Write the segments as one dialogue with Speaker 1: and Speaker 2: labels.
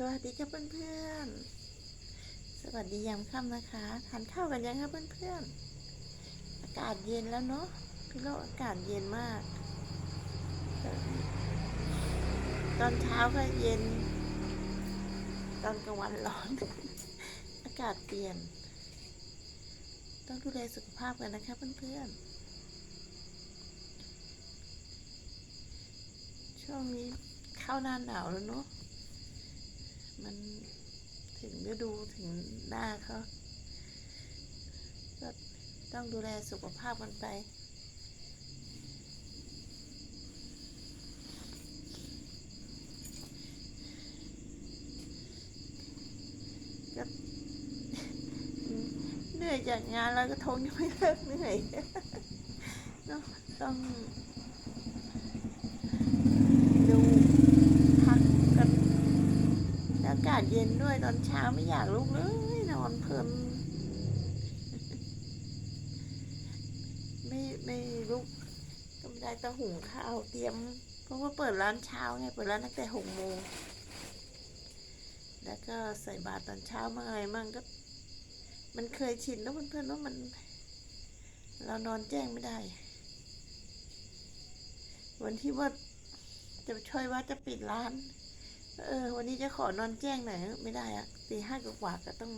Speaker 1: สวัสดีครับเพื่อนๆ สวัสดียามค่ำนะคะ ทานข้าวกันยังครับเพื่อนๆ อากาศเย็นแล้วเนาะพี่โลกอากาศเย็นมาก ตอนเช้าก็เย็น ตอนกลางวันร้อน อากาศเปลี่ยน ต้องดูแลสุขภาพกันนะคะเพื่อนๆ ช่วงนี้เข้าหน้าหนาวแล้วเนาะ มันถึงฤดูถึงหน้าเขาก็ต้องดูแลสุขภาพกันไปก็เหนื่อยจากงานแล้วก็ทงยังไม่เลิกเหนื่อยเนาะต้อง ดูพักกันแล้วอากาศเย็นด้วยตอนเช้าไม่อยากลุกเลยนอนเพลินไม่ไม่ลุกก็ไม่ได้ต้องหุงข้าวเตรียม เพราะว่าเปิดร้านเช้าไงเปิดร้านตั้งแต่หกโมงแล้วก็ใส่บาตรตอนเช้ามั่งมั่งก็ มันเคยชินแล้วเพื่อนๆว่ามัน เรานอนแจ้งไม่ได้ วันที่ว่าจะช่วยว่าจะปิดร้าน เออ วันนี้จะขอนอนแจ้งหน่อยไม่ได้อะตีห้ากว่าก็ต้อง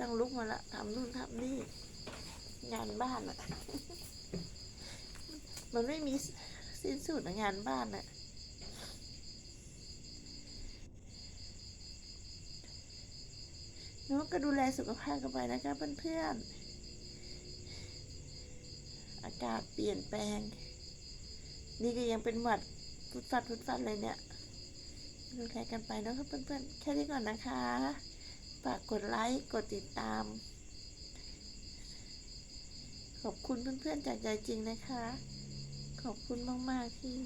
Speaker 1: ต้องลุกมาละทำนู่นทำนี่ งานบ้านอะมันไม่มีสิ้นสุดอะงานบ้านอะน้องก็ดูแลสุขภาพกันไปนะคะเพื่อนๆ อากาศเปลี่ยนแปลง นี่ก็ยังเป็นหวัดฟุดฟัดฟุดฟัดเลยเนี่ย ดูแลกันไปนะครับเพื่อนๆ แค่นี้ก่อนนะคะฝากกดไลค์กดติดตาม ขอบคุณเพื่อนๆจากใจจริงนะคะ ขอบคุณมากๆที่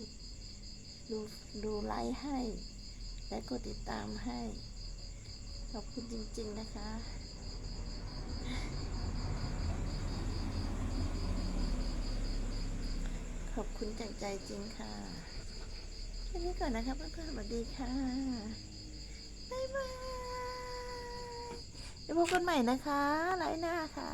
Speaker 1: ดูดูไลค์ให้ และกดติดตามให้ ขอบคุณจริงๆนะคะขอบคุณจากใจจริงค่ะ แค่นี้ก่อนนะคะเพื่อนๆสวัสดีค่ะ บ๊ายบายเดี๋ยวพบกันใหม่นะคะไลฟ์หน้าค่ะ